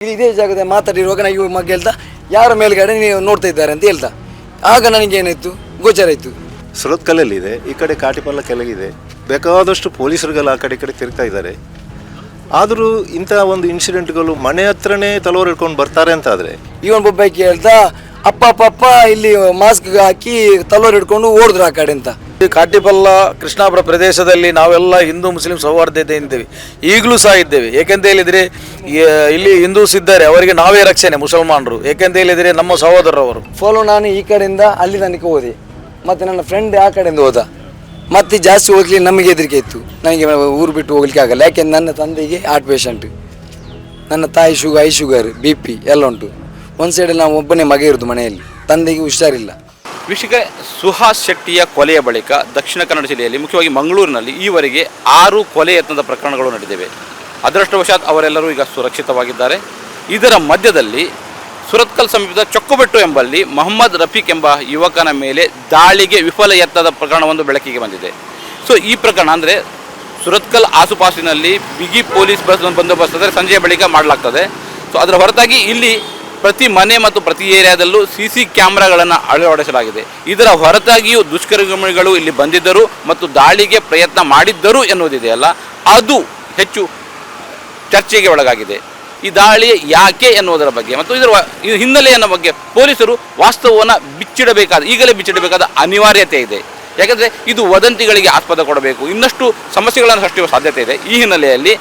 ಇದು ಇದೇ ಜಾಗದ ಮಾತಾಡಿರುವಾಗ ನನಗೆ ಮಗ ಹೇಳ್ತಾ ಯಾರ ಮೇಲ್ಗಡೆ ನೀವು ನೋಡ್ತಾ ಇದ್ದಾರೆ ಅಂತ ಹೇಳ್ತಾ ಆಗ ನನಗೆ ಏನಾಯ್ತು ಗೋಚರ ಆಯಿತು ಸುರತ್ಕಲ್ಲಲ್ಲಿದೆ ಈ ಕಡೆ ಕಾಟಿಪಲ್ಲ ಕೆಳಗಿದೆ. ಬೇಕಾದಷ್ಟು ಪೊಲೀಸರುಗಳು ಆ ಕಡೆ ಈ ಕಡೆ ತಿರುಗ್ತಾ ಇದ್ದಾರೆ. ಆದರೂ ಇಂಥ ಒಂದು ಇನ್ಸಿಡೆಂಟ್ಗಳು ಮನೆ ಹತ್ರನೇ ತಲವಾರು ಹಿಡ್ಕೊಂಡು ಬರ್ತಾರೆ ಅಂತ ಆದರೆ ಒಂದು ಬೈಕ್ ಹೇಳ್ತಾ ಅಪ್ಪ ಪಪ್ಪ ಇಲ್ಲಿ ಮಾಸ್ಕ್ ಹಾಕಿ ತಲೋರ್ ಹಿಡ್ಕೊಂಡು ಓಡಿದ್ರು ಆ ಕಡೆ ಅಂತ. ಈ ಕಾಟಿಪಲ್ಲ ಕೃಷ್ಣಾಪುರ ಪ್ರದೇಶದಲ್ಲಿ ನಾವೆಲ್ಲ ಹಿಂದೂ ಮುಸ್ಲಿಂ ಸೌಹಾರ್ದತೆ ಇದ್ದೇವೆ ಈಗಲೂ ಸಹ ಇದ್ದೇವೆ. ಏಕೆಂತ ಹೇಳಿದರೆ ಇಲ್ಲಿ ಹಿಂದೂಸ್ ಇದ್ದಾರೆ. ಅವರಿಗೆ ನಾವೇ ರಕ್ಷಣೆ ಮುಸಲ್ಮಾನರು. ಏಕೆಂತ ಹೇಳಿದರೆ ನಮ್ಮ ಸಹೋದರರವರು. ಫೋಲೋ ನಾನು ಈ ಕಡೆಯಿಂದ ಅಲ್ಲಿ ನನಗೆ ಹೋದೆ. ಮತ್ತು ನನ್ನ ಫ್ರೆಂಡ್ ಆ ಕಡೆಯಿಂದ ಹೋದ. ಮತ್ತೆ ಜಾಸ್ತಿ ಹೋಗ್ಲಿಕ್ಕೆ ನಮಗೆ ಹೆದರಿಕೆ ಇತ್ತು. ನನಗೆ ಊರು ಬಿಟ್ಟು ಹೋಗ್ಲಿಕ್ಕೆ ಆಗಲ್ಲ. ಯಾಕೆಂದ್ರೆ ನನ್ನ ತಂದೆಗೆ ಹಾರ್ಟ್ ಪೇಷಂಟ್ ನನ್ನ ತಾಯಿ sugar I sugar B P ಎಲ್ಲ ಉಂಟು. ಒಂದು ಸೈಡಲ್ಲಿ ನಾವು ಒಬ್ಬನೇ ಮಗ ಇರೋದು ಮನೆಯಲ್ಲಿ. ತಂದೆಗೆ ಹುಷಾರಿಲ್ಲ. ವೀಕ್ಷಕ ಸುಹಾಸ್ ಶೆಟ್ಟಿಯ ಕೊಲೆಯ ಬಳಿಕ ದಕ್ಷಿಣ ಕನ್ನಡ ಜಿಲ್ಲೆಯಲ್ಲಿ, ಮುಖ್ಯವಾಗಿ ಮಂಗಳೂರಿನಲ್ಲಿ ಈವರೆಗೆ ಆರು ಕೊಲೆ ಯತ್ನದ ಪ್ರಕರಣಗಳು ನಡೆದಿವೆ. ಅದೃಷ್ಟವಶಾತ್ ಅವರೆಲ್ಲರೂ ಈಗ ಸುರಕ್ಷಿತವಾಗಿದ್ದಾರೆ. ಇದರ ಮಧ್ಯದಲ್ಲಿ ಸುರತ್ಕಲ್ ಸಮೀಪದ ಚೊಕ್ಕಬೆಟ್ಟು ಎಂಬಲ್ಲಿ ಮೊಹಮ್ಮದ್ ರಫೀಕ್ ಎಂಬ ಯುವಕನ ಮೇಲೆ ದಾಳಿಗೆ ವಿಫಲ ಯತ್ನದ ಪ್ರಕರಣವೊಂದು ಬೆಳಕಿಗೆ ಬಂದಿದೆ. ಸೊ ಈ ಪ್ರಕರಣ ಅಂದರೆ ಸುರತ್ಕಲ್ ಆಸುಪಾಸಿನಲ್ಲಿ ಬಿಗಿ ಪೊಲೀಸ್ ಬಸ್ ಬಂದೋಬಸ್ತ್ ಅಂದರೆ ಸಂಜೆಯ ಬಳಿಕ ಮಾಡಲಾಗ್ತದೆ. ಸೊ ಅದರ ಹೊರತಾಗಿ ಇಲ್ಲಿ ಪ್ರತಿ ಮನೆ ಮತ್ತು ಪ್ರತಿ ಏರಿಯಾದಲ್ಲೂ ಸಿ ಸಿ ಕ್ಯಾಮ್ರಾಗಳನ್ನು ಅಳವಡಿಸಲಾಗಿದೆ. ಇದರ ಹೊರತಾಗಿಯೂ ದುಷ್ಕರ್ಮಿಗಳು ಇಲ್ಲಿ ಬಂದಿದ್ದರು ಮತ್ತು ದಾಳಿಗೆ ಪ್ರಯತ್ನ ಮಾಡಿದ್ದರು ಎನ್ನುವುದಿದೆಯಲ್ಲ ಅದು ಹೆಚ್ಚು ಚರ್ಚೆಗೆ ಒಳಗಾಗಿದೆ. ಈ ದಾಳಿ ಯಾಕೆ ಎನ್ನುವುದರ ಬಗ್ಗೆ ಮತ್ತು ಇದರ ಹಿನ್ನೆಲೆಯನ್ನು ಬಗ್ಗೆ ಪೊಲೀಸರು ವಾಸ್ತವವನ್ನು ಬಿಚ್ಚಿಡಬೇಕಾದ, ಈಗಲೇ ಬಿಚ್ಚಿಡಬೇಕಾದ ಅನಿವಾರ್ಯತೆ ಇದೆ. ಯಾಕಂದರೆ ಇದು ವದಂತಿಗಳಿಗೆ ಆಸ್ಪದ ಕೊಡಬೇಕು. ಇನ್ನಷ್ಟು ಸಮಸ್ಯೆಗಳನ್ನು ಸೃಷ್ಟಿಸುವ ಸಾಧ್ಯತೆ ಇದೆ. ಈ ಹಿನ್ನೆಲೆಯಲ್ಲಿ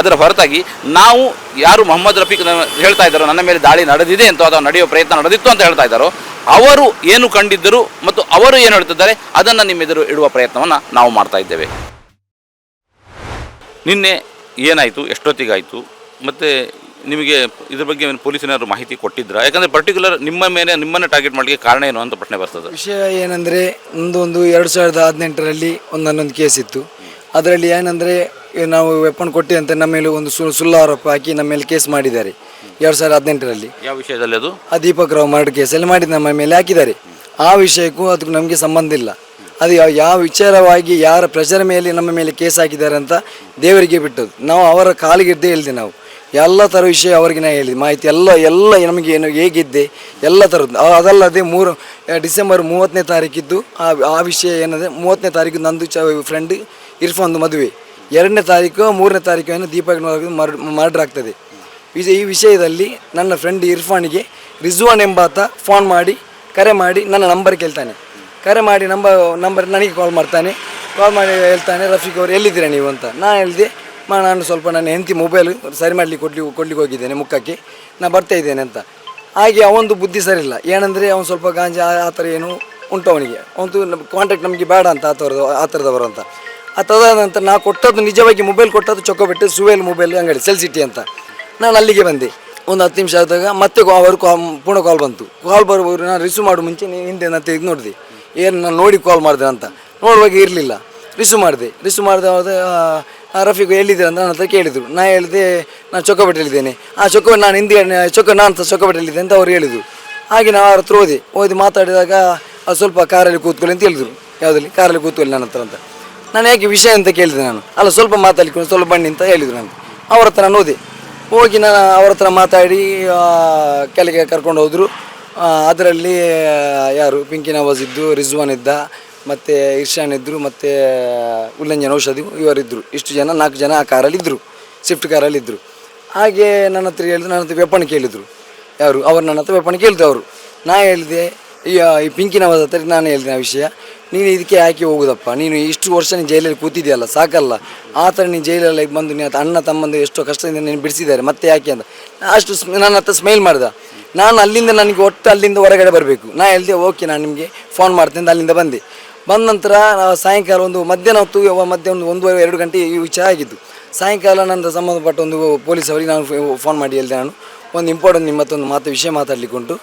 ಅದರ ಹೊರತಾಗಿ ನಾವು ಯಾರು ಮೊಹಮ್ಮದ್ ರಫೀಕ್ ಹೇಳ್ತಾ ಇದ್ದಾರೋ, ನನ್ನ ಮೇಲೆ ದಾಳಿ ನಡೆದಿದೆ ಅಂತ ಅಥವಾ ನಡೆಯುವ ಪ್ರಯತ್ನ ನಡೆದಿತ್ತು ಅಂತ ಹೇಳ್ತಾ ಇದ್ದಾರೋ, ಅವರು ಏನು ಕಂಡಿದ್ದರು ಮತ್ತು ಅವರು ಏನು ಹೇಳ್ತಿದ್ದಾರೆ, ಅದನ್ನು ನಿಮ್ಮೆದುರು ಇಡುವ ಪ್ರಯತ್ನವನ್ನು ನಾವು ಮಾಡ್ತಾ ಇದ್ದೇವೆ. ನಿನ್ನೆ ಏನಾಯಿತು, ಎಷ್ಟೊತ್ತಿಗಾಯಿತು, ಮತ್ತು ನಿಮಗೆ ಇದ್ರ ಬಗ್ಗೆ ಏನು ಪೊಲೀಸರು ಮಾಹಿತಿ ಕೊಟ್ಟಿದ್ರಾ? ಯಾಕಂದರೆ ಪರ್ಟಿಕ್ಯುಲರ್ ನಿಮ್ಮ ಮೇಲೆ, ನಿಮ್ಮನ್ನು ಟಾರ್ಗೆಟ್ ಮಾಡಲಿಕ್ಕೆ ಕಾರಣ ಏನು ಅಂತ ಪ್ರಶ್ನೆ ಬರ್ತದೆ. ವಿಷಯ ಏನಂದರೆ, ಒಂದು ಒಂದು ಎರಡು ಸಾವಿರದ ಹದಿನೆಂಟರಲ್ಲಿ ಒಂದು ಹನ್ನೊಂದು ಕೇಸ್ ಇತ್ತು. ಅದರಲ್ಲಿ ಏನಂದರೆ ನಾವು ವೆಪನ್ ಕೊಟ್ಟಿ ಅಂತ ನಮ್ಮ ಮೇಲೆ ಒಂದು ಸುಳ್ಳು ಸುಳ್ಳು ಆರೋಪ ಹಾಕಿ ನಮ್ಮ ಮೇಲೆ ಕೇಸ್ ಮಾಡಿದ್ದಾರೆ. ಎರಡು ಸಾವಿರದ ಹದಿನೆಂಟರಲ್ಲಿ. ಯಾವ ವಿಷಯದಲ್ಲಿ ಅದು? ಆ ದೀಪಕ್ ರಾವ್ ಮರ್ಡರ್ ಕೇಸಲ್ಲಿ ಮಾಡಿದ ನಮ್ಮ ಮೇಲೆ ಹಾಕಿದ್ದಾರೆ. ಆ ವಿಷಯಕ್ಕೂ ಅದಕ್ಕೆ ನಮಗೆ ಸಂಬಂಧ ಇಲ್ಲ. ಅದು ಯಾವ ಯಾವ ವಿಚಾರವಾಗಿ ಯಾರ ಪ್ರೆಷರ್ ಮೇಲೆ ನಮ್ಮ ಮೇಲೆ ಕೇಸ್ ಹಾಕಿದ್ದಾರೆ ಅಂತ ದೇವರಿಗೆ ಬಿಟ್ಟದ್ದು. ನಾವು ಅವರ ಕಾಲಿಗೆ ಇದ್ದೇ ಇಲ್ಲದೆ ನಾವು. ಎಲ್ಲ ಥರ ವಿಷಯ ಅವರಿಗೆ ನಾನು ಹೇಳಿದೆ ಮಾಹಿತಿ ಎಲ್ಲ ಎಲ್ಲ ನಮಗೆ ಏನು ಹೇಗಿದ್ದೆ ಎಲ್ಲ ಥರದ್ದು ಅದಲ್ಲದೆ ಮೂರು ಡಿಸೆಂಬರ್ ಮೂವತ್ತನೇ ತಾರೀಕಿದ್ದು ಆ ಆ ವಿಷಯ ಏನಂದರೆ ಮೂವತ್ತನೇ ತಾರೀಕು ನಂದು ಚ ಫ್ರೆಂಡ್ ಇರ್ಫಾನ್ದು ಮದುವೆ. ಎರಡನೇ ತಾರೀಕು, ಮೂರನೇ ತಾರೀಕು ಏನು ದೀಪಕ್ ಮರ್ಡ್ ಮರ್ಡರ್ ಆಗ್ತದೆ. ವಿಷಯ ಈ ವಿಷಯದಲ್ಲಿ ನನ್ನ ಫ್ರೆಂಡ್ ಇರ್ಫಾನಿಗೆ ರಿಜ್ವಾನ್ ಎಂಬಾತ ಫೋನ್ ಮಾಡಿ, ಕರೆ ಮಾಡಿ ನನ್ನ ನಂಬರ್ ಕೇಳ್ತಾನೆ. ಕರೆ ಮಾಡಿ ನಂಬರ್ ನಂಬರ್ ನನಗೆ ಕಾಲ್ ಮಾಡ್ತಾನೆ. ಕಾಲ್ ಮಾಡಿ ಹೇಳ್ತಾನೆ, ರಫೀಕ್ ಅವರು, ಎಲ್ಲಿದ್ದೀರಾ ನೀವು? ಅಂತ. ನಾನು ಹೇಳಿದೆ ಮಾ ನಾನು ಸ್ವಲ್ಪ ನನ್ನ ಹೆಂಡತಿ ಮೊಬೈಲ್ ಸರಿ ಮಾಡಲಿಕ್ಕೆ ಕೊಡ್ಲಿ, ಕೊಡ್ಲಿಕ್ಕೆ ಹೋಗಿದ್ದೇನೆ ಮುಖಕ್ಕೆ. ನಾನು ಬರ್ತಾ ಇದ್ದೇನೆ ಅಂತ. ಹಾಗೆ ಅವನದು ಬುದ್ಧಿ ಸರಿಯಿಲ್ಲ. ಏನಂದರೆ ಅವನು ಸ್ವಲ್ಪ ಗಾಂಜಾ ಆ ಥರ ಏನು ಉಂಟು ಅವನಿಗೆ. ಅವನು ಕಾಂಟ್ಯಾಕ್ಟ್ ನಮಗೆ ಬೇಡ ಅಂತ ಆ ಥರದ, ಆ ಥರದವರು ಅಂತ. ಆ ನಂತರ ನಾ ಕೊಟ್ಟದ್ದು ನಿಜವಾಗಿ ಮೊಬೈಲ್ ಕೊಟ್ಟದ್ದು ಚೊಕ್ಕಬಿಟ್ಟು ಸುವೇಲ್ ಮೊಬೈಲ್ ಅಂಗಡಿ ಸೆಲ್ ಸಿಟಿ ಅಂತ. ನಾನು ಅಲ್ಲಿಗೆ ಬಂದೆ. ಒಂದು ಹತ್ತು ನಿಮಿಷ ಆದಾಗ ಮತ್ತೆ ಅವರು ಕಾ, ಪುನಃ ಕಾಲ್ ಬಂತು. ಕಾಲ್ ಬರುವವರು ನಾನು ರಿಸೀವ್ ಮಾಡೋ ಮುಂಚೆ ನೀನು ಹಿಂದೆ ನಾನು ತೆಗೆದು ನೋಡಿದೆ. ಏನು ನಾನು ನೋಡಿ ಕಾಲ್ ಮಾಡಿದೆ ಅಂತ. ನೋಡುವಾಗ ಇರಲಿಲ್ಲ. ರಿಸೀವ್ ಮಾಡಿದೆ. ರಿಸೀವ್ ಮಾಡಿದ ರಫೀಕ್ ಎಲ್ಲಿದ್ದೀರ ಅಂತ ನನ್ನ ಹತ್ರ ಕೇಳಿದರು. ನಾನು ಹೇಳಿದೆ ನಾನು ಚೊಕ್ಕಬೆಟ್ಟಲ್ಲಿದ್ದೇನೆ ಆ ಚೊಕ್ಕ ನಾನು ಹಿಂದೆ ಚೊಕ್ಕ ನಾನು ಸಹ ಚೊಕ್ಕಬೆಟ್ಟಲ್ಲಿದ್ದೆ ಅಂತ ಅವ್ರು ಹೇಳಿದರು. ಹಾಗೆ ನಾವು ಅವ್ರ ಹತ್ರ ಓದಿ ಓದಿ ಮಾತಾಡಿದಾಗ ಸ್ವಲ್ಪ ಕಾರಲ್ಲಿ ಕೂತ್ಕೊಳ್ಳಿ ಅಂತ ಹೇಳಿದರು. ಯಾವುದಲ್ಲಿ ಕಾರಲ್ಲಿ ಕೂತ್ಕೊಳ್ಳಿ ನನ್ನ ಹತ್ರ ಅಂತ. ನಾನು ಯಾಕೆ ವಿಷಯ ಅಂತ ಕೇಳಿದೆ ನಾನು. ಅಲ್ಲ, ಸ್ವಲ್ಪ ಮಾತಾಡ್ಕೊಂಡು, ಸ್ವಲ್ಪ ಬನ್ನಿ ಅಂತ ಹೇಳಿದರು ನಾನು ಅವ್ರ ಹತ್ರ ನಾನು ಓದಿ ಹೋಗಿ ನಾನು ಅವ್ರ ಹತ್ರ ಮಾತಾಡಿ ಕೆಳಗೆ ಕರ್ಕೊಂಡು ಹೋದರು. ಅದರಲ್ಲಿ ಯಾರು? ಪಿಂಕಿ ನವಾಜ್ ಇದ್ದು, ರಿಜ್ವಾನ್ ಇದ್ದ. ಮತ್ತು ಇರ್ಷಾನ್ ಇದ್ದರು ಮತ್ತು ಉಲ್ಲಂಜನ ಔಷಧಿ ಇವರಿದ್ದರು ಇಷ್ಟು ಜನ, ನಾಲ್ಕು ಜನ ಆ ಕಾರಲ್ಲಿ ಇದ್ದರು ಸ್ವಿಫ್ಟ್ ಕಾರಲ್ಲಿ ಇದ್ದರು ಹಾಗೆ ನನ್ನ ಹತ್ರ ಹೇಳಿದ್ರು, ನನ್ನ ಹತ್ರ ವೆಪನ್ ಕೇಳಿದರು. ಯಾರು? ಅವರು ನನ್ನ ಹತ್ರ ವೆಪನ್ ಕೇಳಿದ್ರು ಅವರು. ನಾ ಹೇಳಿದೆ, ಈ ಈ ಪಿಂಕಿನ ಹತ್ರ ನಾನು ಹೇಳಿದೆ ಆ ವಿಷಯ. ನೀನು ಇದಕ್ಕೆ ಯಾಕೆ ಹೋಗುದಪ್ಪ? ನೀನು ಇಷ್ಟು ವರ್ಷ ನೀನು ಜೈಲಲ್ಲಿ ಕೂತಿದೆಯಲ್ಲ, ಸಾಕಲ್ಲ. ಆ ಥರ ನೀನು ಜೈಲಲ್ಲಿ ಬಂದು ನೀನು ಅಣ್ಣ, ತಮ್ಮಂದು ಎಷ್ಟೋ ಕಷ್ಟದಿಂದ ನೀನು ಬಿಡಿಸಿದ್ದಾರೆ. ಮತ್ತೆ ಯಾಕೆ ಅಂತ? ಅಷ್ಟು ನನ್ನ ಹತ್ರ ಸ್ಮೈಲ್ ಮಾಡಿದ. ನಾನು ಅಲ್ಲಿಂದ ನನಗೆ ಒಟ್ಟು ಅಲ್ಲಿಂದ ಹೊರಗಡೆ ಬರಬೇಕು. ನಾ ಹೇಳಿದೆ, ಓಕೆ, ನಾನು ನಿಮಗೆ ಫೋನ್ ಮಾಡ್ತೇನೆ ಅಲ್ಲಿಂದ ಬಂದೆ. ಬಂದ ನಂತರ ಸಾಯಂಕಾಲ ಒಂದು ಮಧ್ಯಾಹ್ನ ಹೊತ್ತು ಮಧ್ಯ ಒಂದು ಒಂದೂವರೆ, ಎರಡು ಗಂಟೆ ಈ ವಿಚಾರ ಆಗಿದ್ದು. ಸಾಯಂಕಾಲ ನನ್ನ ಸಂಬಂಧಪಟ್ಟ ಒಂದು ಪೊಲೀಸ್ ಅವರಿಗೆ ನಾನು ಫೋನ್ ಮಾಡಿ ಹೇಳಿದೆ ನಾನು. ಒಂದು ಇಂಪಾರ್ಟೆಂಟ್ ನಿಮ್ಮ ಮತ್ತೊಂದು ಮಾತು, ವಿಷಯ ಮಾತಾಡಲಿಕ್ಕುಂಟು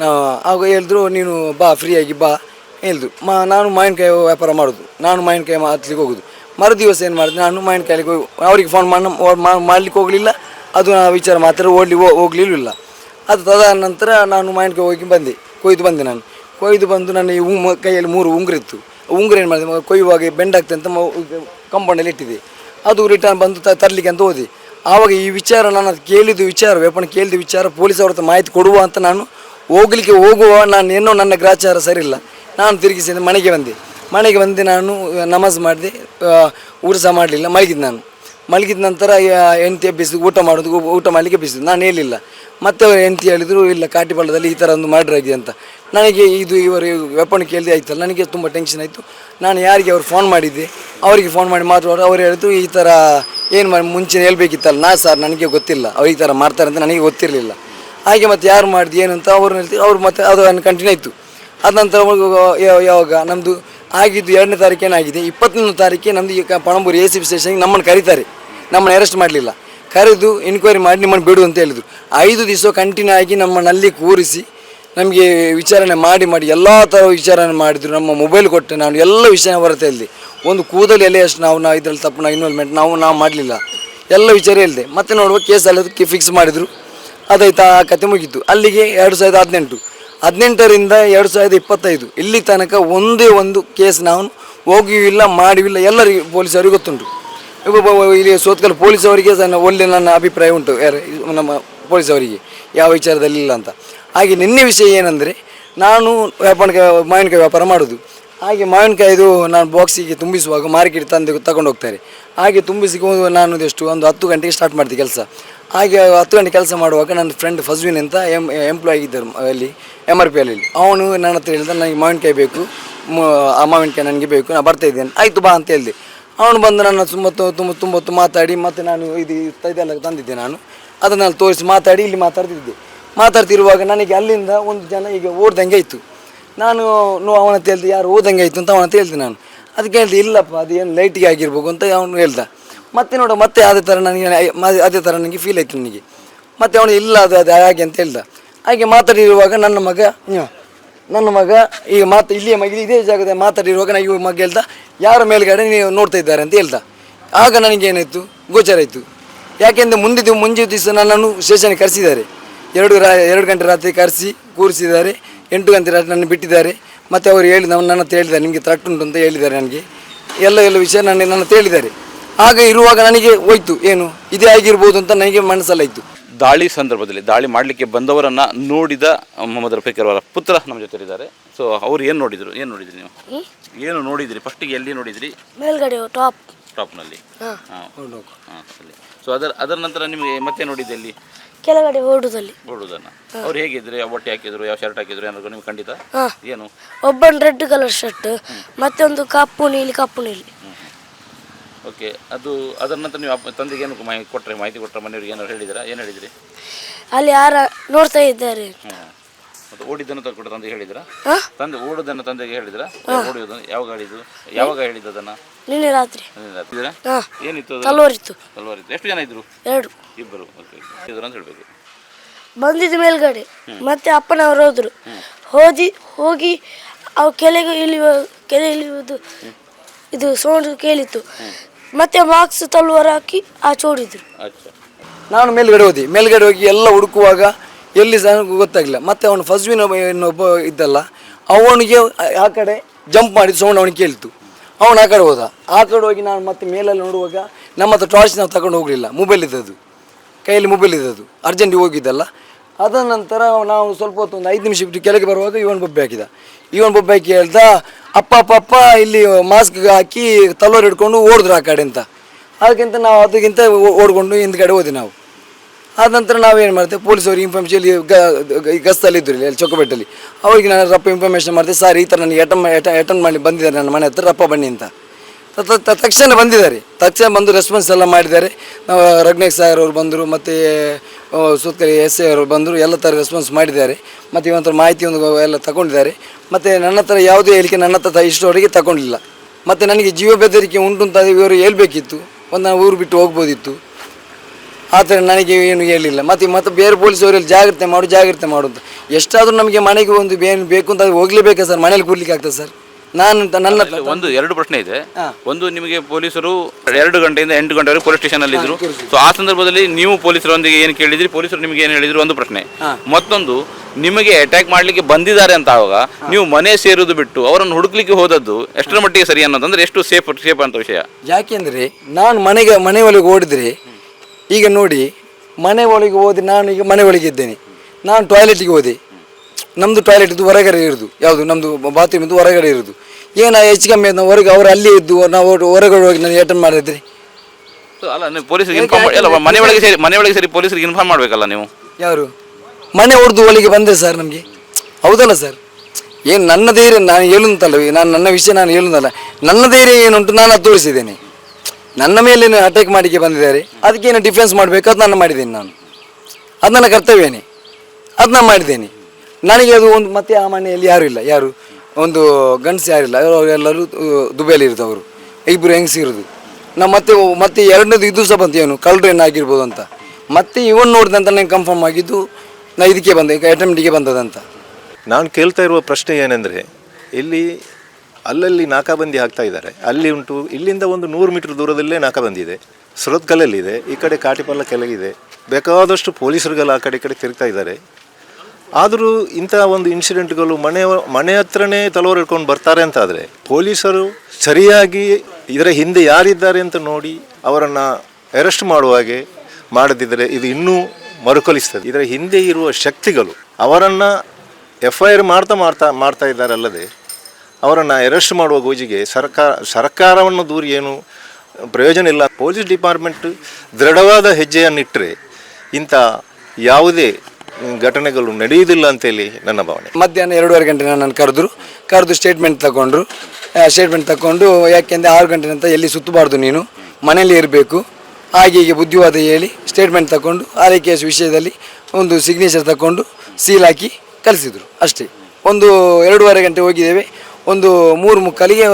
ನಾ, ಆಗ ಹೇಳಿದ್ರು, ನೀನು ಬಾ ಫ್ರೀಯಾಗಿ ಬಾ ಹೇಳಿದ್ರು ಮಾ, ನಾನು ಮಾವಿನಕಾಯಿ ವ್ಯಾಪಾರ ಮಾಡೋದು. ನಾನು ಮಾವಿನಕಾಯಿ ಮಾತಲಿಕ್ಕೆ ಹೋಗೋದು. ಮರು ದಿವಸ ಏನು ಮಾಡಿದೆ? ನಾನು ಮಾವಿನಕಾಯಿಗೆ ಅವರಿಗೆ ಫೋನ್ ಮಾಡಿ ಮಾಡಲಿಕ್ಕೆ ಹೋಗಲಿಲ್ಲ. ಅದು ಆ ವಿಚಾರ ಮಾತ್ರ ಓಡ್ಲಿ ಹೋಗಲಿಲ್ಲ ಅದು ತದ ನಂತರ ನಾನು ಮಾವಿನಕಾಯಿ ಹೋಗಿ ಬಂದೆ, ಕೊಯ್ದು ಬಂದೆ ನಾನು. ಕೊಯ್ದು ಬಂದು ನನ್ನ ಈ ಉಮ್ ಕೈಯಲ್ಲಿ ಮೂರು ಉಂಗುರ ಇತ್ತು ಉಂಗುರ ಏನು ಮಾಡಿದೆ ಕೊಯ್ಯುವಾಗ ಬೆಂಡ್ ಆಗ್ತದೆ ಅಂತ ಕಂಪೌಂಡಲ್ಲಿ ಇಟ್ಟಿದೆ. ಅದು ರಿಟರ್ನ್ ಬಂದು ತರಲಿಕ್ಕೆ ಅಂತ ಹೋದೆ. ಆವಾಗ ಈ ವಿಚಾರ ನಾನು ಅದು ಕೇಳಿದ ವಿಚಾರ ವೇಪಣ ಕೇಳಿದ ವಿಚಾರ ಪೊಲೀಸ್ ಅವ್ರ ಮಾಹಿತಿ ಕೊಡುವ ಅಂತ ನಾನು ಹೋಗ್ಲಿಕ್ಕೆ ಹೋಗುವ, ನಾನು ಏನೋ ನನ್ನ ಗ್ರಾಚಾರ ಸರಿ ಇಲ್ಲ ನಾನು ತಿರುಗಿಸಿದೆ ಮನೆಗೆ ಬಂದೆ. ಮನೆಗೆ ಬಂದು ನಾನು ನಮಾಜ್ ಮಾಡಿದೆ ಊಟ ಸಹ ಮಾಡಲಿಲ್ಲ, ಮಲಗಿದ್ದು ನಾನು. ಮಲಗಿದ ನಂತರ ಹೆಂಡತಿ ಬಿಸಿದು ಊಟ ಮಾಡೋದು ಊಟ ಮಾಡಲಿಕ್ಕೆ ಬಿಸಿದು ನಾನು ಹೇಳಿಲ್ಲ. ಮತ್ತೆ ಅವರು ಹೆಂಡತಿ ಹೇಳಿದರು, ಇಲ್ಲ, ಕಾಟಿಪಾಳದಲ್ಲಿ ಈ ಥರ ಒಂದು ಮರ್ಡರ್ ಆಗಿದೆ ಅಂತ. ನನಗೆ ಇದು ಇವರು ವೆಪನ್ ಕೇಳಿದೆ ಆಯ್ತಲ್ಲ, ನನಗೆ ತುಂಬ ಟೆನ್ಷನ್ ಆಯಿತು. ನಾನು ಯಾರಿಗೆ ಅವ್ರು ಫೋನ್ ಮಾಡಿದ್ದೆ? ಅವರಿಗೆ ಫೋನ್ ಮಾಡಿ ಮಾತಾಡೋರು ಅವ್ರು ಹೇಳಿದ್ರು, ಈ ಥರ ಏನು ಮಾಡಿ ಮುಂಚೆ ಹೇಳ್ಬೇಕಿತ್ತಲ್ಲ. ನಾ ಸರ್, ನನಗೆ ಗೊತ್ತಿಲ್ಲ. ಅವ್ರು ಈ ಥರ ಮಾಡ್ತಾರೆ ಅಂತ ನನಗೆ ಗೊತ್ತಿರಲಿಲ್ಲ. ಹಾಗೆ ಮತ್ತೆ ಯಾರು ಮಾಡಿದ್ದು ಏನು ಅಂತ ಅವ್ರು ಹೇಳ್ತೀವಿ ಅವ್ರು ಮತ್ತೆ ಅದು ಕಂಟಿನ್ಯೂ ಆಯಿತು. ಅದ ನಂತರ ಯಾವಾಗ? ನಮ್ಮದು ಆಗಿದ್ದು ಎರಡನೇ ತಾರೀಕೇನು ಆಗಿದೆ ಇಪ್ಪತ್ತೊಂದು ತಾರೀಕಿಗೆ ನಮ್ಮದು ಈಗ ಪಣಂಬೂರು ಎ ಸಿ ಬಿ ಸ್ಟೇಷನ್ಗೆ ನಮ್ಮನ್ನು ಕರೀತಾರೆ. ನಮ್ಮನ್ನು ಅರೆಸ್ಟ್ ಮಾಡಲಿಲ್ಲ. ಕರೆದು ಎನ್ಕ್ವೈರಿ ಮಾಡಿ ನಿಮ್ಮನ್ನು ಬಿಡು ಅಂತ ಹೇಳಿದರು. ಐದು ದಿವಸ ಕಂಟಿನ್ಯೂ ಆಗಿ ನಮ್ಮನ್ನು ಅಲ್ಲಿ ಕೂರಿಸಿ ನಮಗೆ ವಿಚಾರಣೆ ಮಾಡಿ ಮಾಡಿ ಎಲ್ಲ ಥರ ವಿಚಾರಣೆ ಮಾಡಿದರು. ನಮ್ಮ ಮೊಬೈಲ್ ಕೊಟ್ಟೆ ನಾನು ಎಲ್ಲ ವಿಷಯ ಬರುತ್ತೆ ಇಲ್ಲಿ ಒಂದು ಕೂದಲು ಎಲೆ ಅಷ್ಟು ನಾವು ನಾವು ಇದರಲ್ಲಿ ತಪ್ಪು ನಾವು ಇನ್ವಾಲ್ವ್ಮೆಂಟ್ ನಾವು ನಾವು ಮಾಡಲಿಲ್ಲ. ಎಲ್ಲ ವಿಚಾರ ಇಲ್ಲದೆ ಮತ್ತೆ ನೋಡುವ ಕೇಸ್ ಅಲ್ಲದಕ್ಕೆ ಫಿಕ್ಸ್ ಮಾಡಿದರು. ಅದಾಯ್ತು? ಆ ಕತೆ ಮುಗೀತು. ಅಲ್ಲಿಗೆ ಎರಡು ಸಾವಿರದ ಹದಿನೆಂಟು. ಹದಿನೆಂಟರಿಂದ ಎರಡು ಸಾವಿರದ ಇಪ್ಪತ್ತೈದು. ಇಲ್ಲಿ ತನಕ ಒಂದೇ ಒಂದು ಕೇಸ್ ನಾವು ಹೋಗಿಯೂ ಇಲ್ಲ ಮಾಡಿವಿಲ್ಲ ಎಲ್ಲರಿಗೂ ಪೊಲೀಸರಿಗೆ ಗೊತ್ತುಂಟು. ಇಲ್ಲಿ ಸೋತ್ಕಲ್ ಪೊಲೀಸ್ ಅವರಿಗೆ ನನ್ನ ಒಳ್ಳೆ ನನ್ನ ಅಭಿಪ್ರಾಯ ಉಂಟು. ಯಾರು? ನಮ್ಮ ಪೊಲೀಸ್ ಅವರಿಗೆ ಯಾವ ವಿಚಾರದಲ್ಲಿ ಇಲ್ಲ ಅಂತ. ಹಾಗೆ ನಿನ್ನೆ ವಿಷಯ ಏನಂದರೆ, ನಾನು ವ್ಯಾಪಾರ ಮಾವಿನಕಾಯಿ ವ್ಯಾಪಾರ ಮಾಡೋದು. ಹಾಗೆ ಮಾವಿನಕಾಯಿದು ನಾನು ಬಾಕ್ಸಿಗೆ ತುಂಬಿಸುವಾಗ ಮಾರ್ಕೆಟ್ ತಂದು ತಗೊಂಡು ಹೋಗ್ತಾರೆ ಹಾಗೆ ತುಂಬಿಸಿ ನಾನು ಎಷ್ಟು ಒಂದು ಹತ್ತು ಗಂಟೆಗೆ ಸ್ಟಾರ್ಟ್ ಮಾಡ್ತೀನಿ ಕೆಲಸ. ಹಾಗೆ ಹತ್ತು ಗಂಟೆ ಕೆಲಸ ಮಾಡುವಾಗ ನನ್ನ ಫ್ರೆಂಡ್ ಫಸ್ವಿನ್ ಅಂತ ಎಂ ಎಂಪ್ಲಾಯ್ ಆಗಿದ್ದರು ಅಲ್ಲಿ ಎಂ ಆರ್ ಪಿ ಅಲ್ಲಿ. ಅವನು ನನ್ನ ಹತ್ರ ಹೇಳಿದ, ನನಗೆ ಮಾವಿನಕಾಯಿ ಬೇಕು ಆ ಮಾವಿನಕಾಯಿ ನನಗೆ ಬೇಕು ನಾನು ಬರ್ತಾ ಇದ್ದೇನೆ. ಆಯಿತು, ಬಾ, ಅಂತ ಹೇಳಿದೆ. ಅವನು ಬಂದು ನನ್ನ ತುಂಬ ತುಂಬ ತುಂಬ ಹೊತ್ತು ಮಾತಾಡಿ, ಮತ್ತು ನಾನು ಇದು ಇದೆಲ್ಲ ತಂದಿದ್ದೆ ನಾನು. ಅದನ್ನು ತೋರಿಸಿ ಮಾತಾಡಿ, ಇಲ್ಲಿ ಮಾತಾಡ್ತಿದ್ದೆ. ಮಾತಾಡ್ತಿರುವಾಗ ನನಗೆ ಅಲ್ಲಿಂದ ಒಂದು ಜನ ಈಗ ಓಡ್ದಂಗೆ ಆಯಿತು. ನಾನು, ನೋ, ಅವನ ಹೇಳ್ದೆ, ಯಾರು ಓದಂಗೆ ಆಯಿತು? ಅಂತ ಅವನ ಹೇಳ್ದೆ ನಾನು. ಅದಕ್ಕೆ ಹೇಳಿದೆ, ಇಲ್ಲಪ್ಪ ಅದು ಏನು ಲೈಟಿಗೆ ಆಗಿರ್ಬೇಕು, ಅಂತ ಅವನು ಹೇಳ್ದ. ಮತ್ತೆ ನೋಡು, ಮತ್ತೆ ಅದೇ ಥರ ನನಗೆ ಅದೇ ಥರ ನನಗೆ ಫೀಲ್ ಆಯಿತು ನನಗೆ. ಮತ್ತೆ ಅವನು ಇಲ್ಲ, ಅದು ಅದು ಹಾಗೆ ಅಂತ ಹೇಳ್ದ. ಹಾಗೆ ಮಾತಾಡಿರುವಾಗ ನನ್ನ ಮಗ ನನ್ನ ಮಗ ಈಗ ಮಾತು, ಇಲ್ಲಿಯ ಮಗ ಇದೇ ಜಾಗದ ಮಾತಾಡಿರುವಾಗ ನಾನು ಇವ ಮಗ ಹೇಳ್ದ, ಯಾರ ಮೇಲ್ಗಡೆ ನೀವು ನೋಡ್ತಾ ಇದ್ದಾರೆ? ಅಂತ ಹೇಳ್ದ. ಆಗ ನನಗೇನಾಯಿತು? ಗೋಚರ ಆಯಿತು ಯಾಕೆಂದರೆ ಮುಂದೆ ದಿವ- ಮುಂಜೆ ದಿವಸ ನನ್ನನ್ನು ಸ್ಟೇಷನ್ಗೆ ಕರೆಸಿದ್ದಾರೆ. ಎರಡು ರಾ, ಎರಡು ಗಂಟೆ ರಾತ್ರಿ ಕರೆಸಿ, ಕೂರಿಸಿದ್ದಾರೆ. ಎಂಟು ಗಂಟೆ ರಾತ್ರಿ ನನ್ನ ಬಿಟ್ಟಿದ್ದಾರೆ. ಮತ್ತು ಅವರು ಹೇಳಿ ನಾವು ನನ್ನ ಹೇಳಿದ್ದಾರೆ ನಿಮಗೆ ಥ್ರೆಟ್ ಉಂಟು ಅಂತ ಹೇಳಿದ್ದಾರೆ ನನಗೆ. ಎಲ್ಲ ಎಲ್ಲ ವಿಷಯ ನನ್ನ ನನ್ನ ಹೇಳಿದ್ದಾರೆ. ಆಗ ಇರುವಾಗ ನನಗೆ ಹೋಯ್ತು ಏನು ಇದೇ ಆಗಿರ್ಬೋದು ಅಂತ ನನಗೆ ಮನಸ್ಸಲ್ಲಾಯಿತು. ದಾಳಿ ಸಂದರ್ಭದಲ್ಲಿ ದಾಳಿ ಮಾಡಲಿಕ್ಕೆ ಬಂದವರನ್ನ ನೋಡಿದ ಮೊಹಮ್ಮದ್ ರಫೀಕರ್ ಅವರ ಪುತ್ರ ನಮ್ಮ ಜೊತೆ ಇದ್ದಾರೆ ಸೊ ಅವ್ರು ಏನು ನೋಡಿದ್ರು? ಏನು ನೋಡಿದ್ರಿ ನೀವು? ಏನು ನೋಡಿದ್ರಿ? ಫಸ್ಟಿಗೆ ಎಲ್ಲಿ ನೋಡಿದ್ರಿ? ಮೇಲ್ಗಡೆ ಟಾಪ್ ಟಾಪ್ನಲ್ಲಿ ಸೊ ಅದರ ಅದರ ನಂತರ ನಿಮಗೆ ಮತ್ತೆ ನೋಡಿದ್ದೆ ಅಲ್ಲಿ ಕೆಳಗಡೆ ಓಡುದಲ್ಲಿ. ಓಡುದನ್ನ. ಅವ್ರು ಹೇಗಿದ್ರು? ಯಾವ ಬಟ್ಟೆ ಹಾಕಿದ್ರು? ಯಾವ ಶರ್ಟ್ ಹಾಕಿದ್ರು? ಏನಾದ್ರು ನಿಮ್ಗೆ ಖಂಡಿತ? ಏನು? ಒಬ್ಬನ್ ರೆಡ್ ಕಲರ್ ಶರ್ಟ್ ಮತ್ತೆ ಒಂದು ಕಪ್ಪು ನೀಲಿ ಕಪ್ಪು ನೀಲಿ. ಓಕೆ ಅದು ಅದರ ನಂತರ ನೀವು ಅಪ್ಪ ತಂದೆಗೆ ಏನು ಮಾಹಿತಿ ಕೊಟ್ಟರೆ ಮಾಹಿತಿ ಕೊಟ್ಟರೆ ಮನೆಯವ್ರಿಗೆ ಏನಾದ್ರು ಹೇಳಿದಿರಾ? ಏನು ಹೇಳಿದ್ರಿ? ಅಲ್ಲಿ ಯಾರ ನೋಡ್ತಾ ಇದ್ದಾರೆ. ಹ್ಞೂ ಮತ್ತು ಓಡಿದ್ದನ್ನು ತಗೊಂಡು ತಂದೆಗೆ ಹೇಳಿದಿರಾ? ಹಾಂ ತಂದೆ ಓಡೋದನ್ನು ತಂದೆಗೆ ಹೇಳಿದಿರಾ? ಓಡಿಯೋದನ್ನು ಯಾವಾಗ ಹೇಳಿದ್ದು ಯಾವಾಗ ಹೇಳಿದ್ದು ಅದನ್ನು ನಿನ್ನೆ ರಾತ್ರಿ ಇದ್ದೀರಾ? ಹಾಂ ಏನಿತ್ತು ಅದು? ತಲ್ವಾರ್ ಇತ್ತು ಎಷ್ಟು ಜನ ಇದ್ರು? ಎರಡು. ಇಬ್ಬರು. ಓಕೆ ಇದ್ರು ಅಂತ ಹೇಳಬೇಕು. ಬಂದಿದ್ದ ಮೇಲ್ಗಡೆ. ಮತ್ತೆ ಅಪ್ಪನವರು ಹೋದ್ರು. ಹೋದಿ ಹೋಗಿ ಅವು ಕೆಳಗೆ ಇಳಿಯುವ ಕೆಲೆ ಇಳಿಯುವುದು ಇದು ಸೌಂಡ್ ಕೇಳಿತ್ತು. ಮತ್ತೆ ಬಾಕ್ಸ್ ತಲವಾರ ಹಾಕಿ ಆಚೆ ನಾನು ಮೇಲ್ಗಡೆ ಹೋದೆ. ಮೇಲ್ಗಡೆ ಹೋಗಿ ಎಲ್ಲ ಹುಡುಕುವಾಗ ಎಲ್ಲಿ ಸಹ ಗೊತ್ತಾಗಲಿಲ್ಲ. ಮತ್ತೆ ಅವನು ಫಸ್ವಿನ ಒಬ್ಬ ಇದ್ದಲ್ಲ, ಅವನಿಗೆ ಆ- ಆ ಕಡೆ ಜಂಪ್ ಮಾಡಿ ಸೌಂಡ್ ಅವನಿಗೆ ಕೇಳ್ತು. ಅವನು ಆ ಕಡೆ ಹೋದ. ಆ ಕಡೆ ಹೋಗಿ ನಾನು ಮತ್ತೆ ಮೇಲಲ್ಲಿ ನೋಡುವಾಗ ನಮ್ಮ ಹತ್ರ ಟಾರ್ಚ್ ನಾವು ತಗೊಂಡು ಹೋಗಲಿಲ್ಲ. ಮೊಬೈಲ್ ಇದ್ದದ್ದು. ಕೈಯಲ್ಲಿ ಮೊಬೈಲ್ ಇದ್ದದ್ದು. ಅರ್ಜೆಂಟಿಗೆ ಹೋಗಿದ್ದಲ್ಲ. ಅದ ನಂತರ ನಾವು ಸ್ವಲ್ಪ ಹೊತ್ತು ಒಂದು ಐದು ನಿಮಿಷ ಬಿಟ್ಟು ಕೆಳಗೆ ಬರುವಾಗ ಇವನ್ ಬೊಬ್ಬೆ ಹಾಕಿದ. ಇವನ್ ಬೊಬ್ಬೆ ಹಾಕಿ ಹೇಳ್ದ, ಅಪ್ಪ ಅಪ್ಪ ಇಲ್ಲಿ ಮಾಸ್ಕ್ ಹಾಕಿ ತಲೋರ್ ಹಿಡ್ಕೊಂಡು ಓಡಿದ್ರು ಆ ಕಡೆ ಅಂತ. ಅದಕ್ಕಿಂತ ನಾವು ಅದಕ್ಕಿಂತ ಓಡ್ಕೊಂಡು ಹಿಂದ್ಗಡೆ ಹೋದ್ವಿ ನಾವು. ಆದ ನಂತರ ನಾವೇನು ಮಾಡ್ತೇವೆ ಪೊಲೀಸವ್ರಿಗೆ ಇನ್ಫಾರ್ಮೇಷನ್ ಇಲ್ಲಿ ಗಸ್ತಲ್ಲಿ ಇದ್ರು ಇಲ್ಲಿ ಚೊಕ್ಕಬೆಟ್ಟಲ್ಲಿ ಅವ್ರಿಗೆ ನಾನು ರಪ್ಪ ಇನ್ಫಾರ್ಮೇಷನ್ ಮಾಡ್ತೇವೆ ಸರ್, ಈ ಥರ ನನಗೆ ಅಟೆಂಡ್ ಅಟೆಂಡ್ ಮಾಡಿ ಬಂದಿದ್ದಾರೆ ನನ್ನ ಮನೆ ಹತ್ರ, ರಪ್ಪ ಬನ್ನಿ ಅಂತ. ತಕ್ಷಣ ಬಂದಿದ್ದಾರೆ. ತಕ್ಷಣ ಬಂದು ರೆಸ್ಪಾನ್ಸ್ ಎಲ್ಲ ಮಾಡಿದ್ದಾರೆ. ನಾವು, ರಗ್ನೇಶ್ ಸಾರ್ ಅವರು ಬಂದರು, ಮತ್ತು ಸುತ್ತಕಲಿ ಎಸ್ ಐ ಅವರು ಬಂದರು, ಎಲ್ಲ ಥರ ರೆಸ್ಪಾನ್ಸ್ ಮಾಡಿದ್ದಾರೆ. ಮತ್ತು ಇವೊಂಥರ ಮಾಹಿತಿ ಒಂದು ಎಲ್ಲ ತಗೊಂಡಿದ್ದಾರೆ. ಮತ್ತು ನನ್ನ ಹತ್ರ ಯಾವುದೇ ಹೇಳಿಕೆ ನನ್ನ ಹತ್ರ ಇಷ್ಟವರೆಗೆ ತಗೊಂಡಿಲ್ಲ. ಮತ್ತು ನನಗೆ ಜೀವ ಬೆದರಿಕೆ ಉಂಟು ಅಂತ ಇವರು ಹೇಳ್ಬೇಕಿತ್ತು. ಒಂದು ನಾನು ಊರು ಬಿಟ್ಟು ಹೋಗ್ಬೋದಿತ್ತು. ಆ ಥರ ನನಗೆ ಏನು ಹೇಳಿಲ್ಲ. ಮತ್ತು ಮತ್ತು ಬೇರೆ ಪೊಲೀಸವರಲ್ಲಿ ಜಾಗ್ರತೆ ಮಾಡು ಜಾಗ್ರತೆ ಮಾಡು ಅಂತ. ಎಷ್ಟಾದರೂ ನಮಗೆ ಮನೆಗೆ ಒಂದು ಏನು ಬೇಕು ಅಂತ, ಹೋಗ್ಲೇಬೇಕಾ ಸರ್? ಮನೇಲಿ ಕೂರ್ಲಿಕ್ಕೆ ಆಗ್ತದೆ ಸರ್? ನಾನು ನನ್ನ ಇಲ್ಲಿ ಒಂದು ಎರಡು ಪ್ರಶ್ನೆ ಇದೆ. ಒಂದು ನಿಮಗೆ ಪೊಲೀಸರು ಎರಡು ಗಂಟೆಯಿಂದ ಎಂಟು ಗಂಟೆವರೆಗೆ ಪೊಲೀಸ್ ಸ್ಟೇಷನ್ ಅಲ್ಲಿ ಇದ್ರು. ಸೊ ಆ ಸಂದರ್ಭದಲ್ಲಿ ನೀವು ಪೊಲೀಸರೊಂದಿಗೆ ಏನು ಕೇಳಿದ್ರಿ? ಪೊಲೀಸರು ನಿಮಗೆ ಏನು ಹೇಳಿದ್ರು? ಒಂದು ಪ್ರಶ್ನೆ. ಮತ್ತೊಂದು ನಿಮಗೆ ಅಟ್ಯಾಕ್ ಮಾಡ್ಲಿಕ್ಕೆ ಬಂದಿದ್ದಾರೆ ಅಂತ ಆವಾಗ ನೀವು ಮನೆ ಸೇರುವುದು ಬಿಟ್ಟು ಅವರನ್ನು ಹುಡುಕ್ಲಿಕ್ಕೆ ಹೋದದ್ದು ಎಷ್ಟರ ಮಟ್ಟಿಗೆ ಸರಿ ಅನ್ನೋದಂದ್ರೆ ಎಷ್ಟು ಸೇಫ್ ಸೇಫ್ ಅಂತ ವಿಷಯ. ಯಾಕೆಂದ್ರೆ ನಾನು ಮನೆಗೆ ಮನೆ ಒಳಗೆ ಓಡಿದ್ರೆ ಈಗ ನೋಡಿ ಮನೆ ಒಳಗೆ ಓದಿ ನಾನು ಈಗ ಮನೆ ಒಳಗೆ ಇದ್ದೇನೆ. ನಾನು ಟಾಯ್ಲೆಟಿಗೆ ಹೋದೆ. ನಮ್ಮದು ಟಾಯ್ಲೆಟ್ ಇದು ಹೊರಗಡೆ ಇರೋದು. ಯಾವುದು ನಮ್ಮದು ಬಾತ್ರೂಮ್ ಇದು ಹೊರಗಡೆ ಇರೋದು. ಏನು ಹೆಚ್ಚು ಕಮ್ಮಿ ಆಯ್ತು ನಾವು ಹೊರಗೆ ಅವರು ಅಲ್ಲಿ ಇದ್ದು ನಾವು ಹೊರಗಡೆ ಹೋಗಿ ನಾನು ಅಟೆಂಡ್ ಮಾಡಿದ್ರಿ? ಸೊ ಅಲ್ಲ ನೀವು ಪೊಲೀಸರಿಗೆ ಇನ್ಫಾರ್ಮ್ ಮಾಡಿ ಅಲ್ಲ ಮನೆ ಒಳಗೆ ಸರಿ ಮನೆ ಒಳಗೆ ಸೇರಿ ಪೊಲೀಸರಿಗೆ ಇನ್ಫಾರ್ಮ್ ಮಾಡಬೇಕಲ್ಲ ನೀವು? ಯಾರು? ಮನೆ ಹೊಡೆದು ಒಳಗೆ ಬಂದ್ರೆ ಸರ್ ನಮಗೆ. ಹೌದಲ್ಲ ಸರ್? ಏನು ನನ್ನ ಧೈರ್ಯ ನಾನು ಹೇಳುತ್ತಲ್ಲ ನಾನು ನನ್ನ ವಿಷಯ ನಾನು ಹೇಳುದಲ್ಲ. ನನ್ನ ಧೈರ್ಯ ಏನುಂಟು ನಾನು ಅದು ತೋರಿಸಿದ್ದೇನೆ. ನನ್ನ ಮೇಲೆ ಅಟ್ಯಾಕ್ ಮಾಡಿಕೆ ಬಂದಿದ್ದಾರೆ. ಅದಕ್ಕೇನು ಡಿಫೆನ್ಸ್ ಮಾಡಬೇಕು? ಅದು ನಾನು ಮಾಡಿದ್ದೇನೆ ನಾನು. ಅದು ನನ್ನ ಕರ್ತವ್ಯನೇ. ಅದು ನಾನು ಮಾಡಿದ್ದೇನೆ. ನನಗೆ ಅದು ಒಂದು ಮತ್ತೆ ಆ ಮನೆಯಲ್ಲಿ ಯಾರು ಇಲ್ಲ, ಯಾರು? ಒಂದು ಗಂಡಸು ಯಾರಿಲ್ಲ ಅವರೆಲ್ಲರೂ ದುಬೈಲಿ ಇರೋದು ಇಬ್ಬರು ಹೆಂಗಸಿ ಇರೋದು. ನಾವು ಮತ್ತೆ ಮತ್ತೆ ಎರಡನೇದು ಇದು ಸಹ ಬಂತು ಏನು ಕಳ್ಳರು ಏನು ಆಗಿರ್ಬೋದು ಅಂತ. ಮತ್ತೆ ಇವನ್ ನೋಡಿದಂತ ನಂಗೆ ಕನ್ಫರ್ಮ್ ಆಗಿದ್ದು, ನಾ ಇದಕ್ಕೆ ಬಂದೆ, ಈಗ ಅಟೆಂಪ್ಟಿಗೆ ಬಂದದಂತ ನಾನು ಕೇಳ್ತಾ ಇರುವ ಪ್ರಶ್ನೆ ಏನೆಂದರೆ, ಇಲ್ಲಿ ಅಲ್ಲಲ್ಲಿ ನಾಕಾಬಂದಿ ಹಾಕ್ತಾ ಇದ್ದಾರೆ. ಅಲ್ಲಿ ಉಂಟು, ಇಲ್ಲಿಂದ ಒಂದು ನೂರು ಮೀಟರ್ ದೂರದಲ್ಲೇ ನಾಕಾಬಂದಿ ಇದೆ ಸುರತ್ಕಲ್ಲಲ್ಲಿದೆ, ಈ ಕಡೆ ಕಾಟಿಪಲ್ಲ ಕೆಳಗಿದೆ. ಬೇಕಾದಷ್ಟು ಪೊಲೀಸರುಗಳು ಆ ಕಡೆ ಕಡೆ ತಿರುಗ್ತಾ ಇದ್ದಾರೆ. ಆದರೂ ಇಂಥ ಒಂದು ಇನ್ಸಿಡೆಂಟ್ಗಳು ಮನೆ ಮನೆ ಹತ್ರನೇ ತಲವಾರು ಹಿಡ್ಕೊಂಡು ಬರ್ತಾರೆ ಅಂತ ಆದರೆ ಪೊಲೀಸರು ಸರಿಯಾಗಿ ಇದರ ಹಿಂದೆ ಯಾರಿದ್ದಾರೆ ಅಂತ ನೋಡಿ ಅವರನ್ನು ಅರೆಸ್ಟ್ ಮಾಡುವಾಗೆ ಮಾಡದಿದ್ದರೆ ಇದು ಇನ್ನೂ ಮರುಕಳಿಸ್ತದೆ. ಇದರ ಹಿಂದೆ ಇರುವ ಶಕ್ತಿಗಳು ಅವರನ್ನು ಎಫ್ ಐ ಆರ್ ಮಾಡ್ತಾ ಮಾಡ್ತಾ ಮಾಡ್ತಾ ಇದ್ದಾರಲ್ಲದೆ ಅವರನ್ನು ಅರೆಸ್ಟ್ ಮಾಡುವ ಗೋಜಿಗೆ ಸರ್ಕಾರ ಸರ್ಕಾರವನ್ನು ದೂರಿ ಏನು ಪ್ರಯೋಜನ ಇಲ್ಲ. ಪೊಲೀಸ್ ಡಿಪಾರ್ಟ್ಮೆಂಟ್ ದೃಢವಾದ ಹೆಜ್ಜೆಯನ್ನಿಟ್ಟರೆ ಇಂಥ ಯಾವುದೇ ಘಟನೆಗಳು ನಡೆಯುವುದಿಲ್ಲ ಅಂತೇಳಿ ನನ್ನ ಭಾವನೆ. ಮಧ್ಯಾಹ್ನ ಎರಡೂವರೆ ಗಂಟೆ ನಾನು ಕರೆದ್ರು. ಕರೆದು ಸ್ಟೇಟ್ಮೆಂಟ್ ತಗೊಂಡ್ರು. ಸ್ಟೇಟ್ಮೆಂಟ್ ತಗೊಂಡು ಯಾಕೆಂದರೆ ಆರು ಗಂಟೆ ನಂತರ ಎಲ್ಲಿ ಸುತ್ತಬಾರ್ದು ನೀನು ಮನೇಲಿ ಇರಬೇಕು. ಹಾಗೆ ಹೀಗೆ ಬುದ್ಧಿವಾದ ಹೇಳಿ ಸ್ಟೇಟ್ಮೆಂಟ್ ತಗೊಂಡು ಆರೈಕೆ ವಿಷಯದಲ್ಲಿ ಒಂದು ಸಿಗ್ನೇಚರ್ ತಗೊಂಡು ಸೀಲ್ ಹಾಕಿ ಕಳಿಸಿದ್ರು ಅಷ್ಟೇ. ಒಂದು ಎರಡೂವರೆ ಗಂಟೆ ಹೋಗಿದ್ದೇವೆ. ಒಂದು ಮೂರು ಮುಕ್ಕಾಲಿಗೆ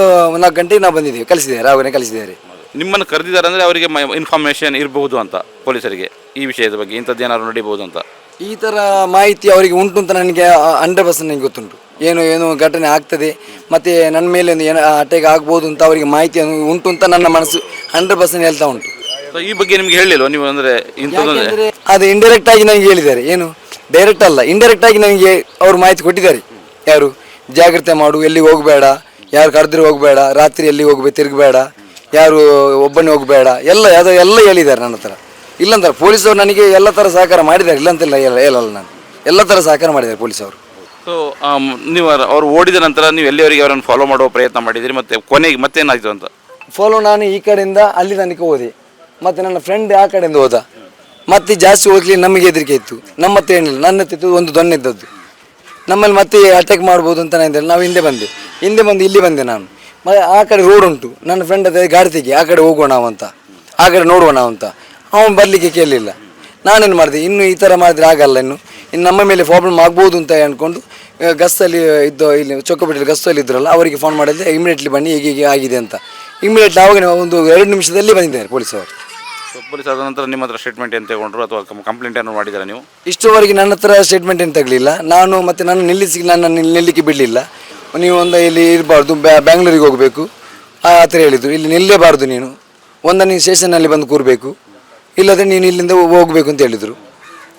ನಾಲ್ಕು ಗಂಟೆಗೆ ನಾವು ಬಂದಿದ್ದೇವೆ. ಕಳಿಸಿದ್ದಾರೆ ರಾವಣೆ ಕಲಿಸಿದ್ದಾರೆ ನಿಮ್ಮನ್ನು ಕರೆದಿದ್ದಾರೆ ಅಂದರೆ ಅವರಿಗೆ ಇನ್ಫಾರ್ಮೇಷನ್ ಇರಬಹುದು ಅಂತ ಪೊಲೀಸರಿಗೆ ಈ ವಿಷಯದ ಬಗ್ಗೆ ಇಂಥದ್ದು ಏನಾದ್ರು ನಡೀಬಹುದು ಅಂತ. ಈ ಥರ ಮಾಹಿತಿ ಅವರಿಗೆ ಉಂಟು ಅಂತ ನನಗೆ ಹಂಡ್ರೆಡ್ ಪರ್ಸೆಂಟ್ ನನಗೆ ಗೊತ್ತುಂಟು. ಏನು ಏನು ಘಟನೆ ಆಗ್ತದೆ ಮತ್ತು ನನ್ನ ಮೇಲೆ ಒಂದು ಏನು ಅಟ್ಯಾಕ್ ಆಗ್ಬೋದು ಅಂತ ಅವರಿಗೆ ಮಾಹಿತಿ ಉಂಟು ಅಂತ ನನ್ನ ಮನಸ್ಸು ಹಂಡ್ರೆಡ್ ಪರ್ಸೆಂಟ್ ಹೇಳ್ತಾ ಉಂಟು. ಈ ಬಗ್ಗೆ ನಿಮ್ಗೆ ಹೇಳಿಲ್ವ ನೀವು ಅಂದ್ರೆ ಯಾಕೆಂದ್ರೆ ಅದು ಇಂಡೈರೆಕ್ಟ್ ಆಗಿ ನನಗೆ ಹೇಳಿದ್ದಾರೆ. ಏನು? ಡೈರೆಕ್ಟ್ ಅಲ್ಲ ಇಂಡೈರೆಕ್ಟ್ ಆಗಿ ನನಗೆ ಅವರು ಮಾಹಿತಿ ಕೊಟ್ಟಿದ್ದಾರೆ. ಯಾರು? ಜಾಗ್ರತೆ ಮಾಡು ಎಲ್ಲಿ ಹೋಗಬೇಡ? ಯಾರು ಕರೆದ್ರೆ ಹೋಗಬೇಡ? ರಾತ್ರಿ ಎಲ್ಲಿ ಹೋಗ್ಬೇಕು ತಿರುಗಬೇಡ? ಯಾರು ಒಬ್ಬನೇ ಹೋಗಬೇಡ? ಎಲ್ಲ ಅದು ಎಲ್ಲ ಹೇಳಿದ್ದಾರೆ ನನ್ನ ಹತ್ರ. ಇಲ್ಲಂತಾರೆ ಪೊಲೀಸವರು ನನಗೆ ಎಲ್ಲ ಥರ ಸಹಕಾರ ಮಾಡಿದ್ದಾರೆ ಇಲ್ಲಂತಿಲ್ಲ ಎಲ್ಲ ಹೇಳಲ್ಲ ನಾನು. ಎಲ್ಲ ಥರ ಸಹಕಾರ ಮಾಡಿದ್ದಾರೆ ಪೊಲೀಸವರು. ಸೊ ನೀವು ಅವರು ಓಡಿದ ನಂತರ ನೀವು ಎಲ್ಲಿಯವರೆಗೆ ಅವರನ್ನು ಫಾಲೋ ಮಾಡುವ ಪ್ರಯತ್ನ ಮಾಡಿದಿರಿ ಮತ್ತೆ ಕೊನೆಗೆ ಮತ್ತೇನಾಯ್ತು ಅಂತ? ಫಾಲೋ ನಾನು ಈ ಕಡೆಯಿಂದ ಅಲ್ಲಿ ತನಕ ಓದಿ ಮತ್ತು ನನ್ನ ಫ್ರೆಂಡ್ ಆ ಕಡೆಯಿಂದ ಹೋದ. ಮತ್ತೆ ಜಾಸ್ತಿ ಹೋಗ್ಲಿ ನಮಗೆ ಹೆದರಿಕೆ ಇತ್ತು. ನಮ್ಮ ಹತ್ರ ಏನಿಲ್ಲ ನನ್ನ ಹತ್ತಿತ್ತು ಇತ್ತು ಒಂದು ದೊಣ್ಣೆ ಇದ್ದದ್ದು. ನಮ್ಮಲ್ಲಿ ಮತ್ತೆ ಅಟ್ಯಾಕ್ ಮಾಡ್ಬೋದು ಅಂತ ನಾನು ಹೇಳಿ ನಾವು ಹಿಂದೆ ಬಂದೆ. ಹಿಂದೆ ಬಂದು ಇಲ್ಲಿ ಬಂದೆ ನಾನು. ಮ ಆ ಕಡೆ ರೋಡ್ ಉಂಟು. ನನ್ನ ಫ್ರೆಂಡ್ ಅದೇ ಗಾಡಿ ತೆಗಿ ಆ ಕಡೆ ಹೋಗೋಣ ಅಂತ. ಆ ಕಡೆ ನೋಡೋಣ ನಾವು ಅಂತ. ಅವನು ಬರಲಿಕ್ಕೆ ಕೇಳಲಿಲ್ಲ ನಾನೇನು ಮಾಡಿದೆ? ಇನ್ನು ಈ ಥರ ಮಾಡಿದ್ರೆ ಆಗಲ್ಲ ಇನ್ನು. ಇನ್ನು ನಮ್ಮ ಮೇಲೆ ಪ್ರಾಬ್ಲಮ್ ಆಗ್ಬೋದು ಅಂತ ಅಂದ್ಕೊಂಡು ಗಸ್ತಲ್ಲಿ ಗಸ್ಸಲ್ಲಿ ಇದ್ದು ಇಲ್ಲಿ ಚೊಕ್ಕಪೇಟೆಯಲ್ಲಿ ಗಸ್ಸಲ್ಲಿ ಇದ್ರಲ್ಲ ಅವರಿಗೆ ಫೋನ್ ಮಾಡಿದ್ರೆ ಇಮಿಡಿಯೇಟ್ಲಿ ಬನ್ನಿ ಹೀಗೆ ಹೀಗೆ ಆಗಿದೆ ಅಂತ. ಇಮಿಡಿಯೇಟ್ಲಿ ಆವಾಗ ಒಂದು ಎರಡು ನಿಮಿಷದಲ್ಲಿ ಬಂದಿದ್ದಾರೆ ಪೊಲೀಸವರು. ಅವರು ಪೊಲೀಸ್ ಆದ ನಂತರ ನಿಮ್ಮ ಹತ್ರ ಸ್ಟೇಟ್ಮೆಂಟ್ ಏನು ತಗೊಂಡ್ರು? ಅಥವಾ ಕಂಪ್ಲೇಂಟ್ ಏನು ಮಾಡಿದ್ದೀರಾ ನೀವು? ಇಷ್ಟುವರೆಗೆ ನನ್ನ ಹತ್ರ ಸ್ಟೇಟ್ಮೆಂಟ್ ಏನು ತಗಲಿಲ್ಲ. ನಾನು ಮತ್ತು ನನ್ನ ನಿಲ್ಲಿಸಿ ನನ್ನ ನಿಲ್- ನಿಲ್ಲಿಕ್ಕೆ ಬಿಡಲಿಲ್ಲ. ನೀವು ಒಂದು ಇಲ್ಲಿ ಇರಬಾರ್ದು ಬ್ಯಾಂಗ್ಳೂರಿಗೆ ಹೋಗಬೇಕು. ಆ ಥರ ಹೇಳಿದರು. ಇಲ್ಲಿ ನಿಲ್ಲೇಬಾರ್ದು ನೀನು. ಒಂದ ನೀನು ಸ್ಟೇಷನ್ನಲ್ಲಿ ಬಂದು ಕೂರಬೇಕು. ಇಲ್ಲದ್ರೆ ನೀನು ಇಲ್ಲಿಂದ ಹೋಗಬೇಕು ಅಂತ ಹೇಳಿದರು.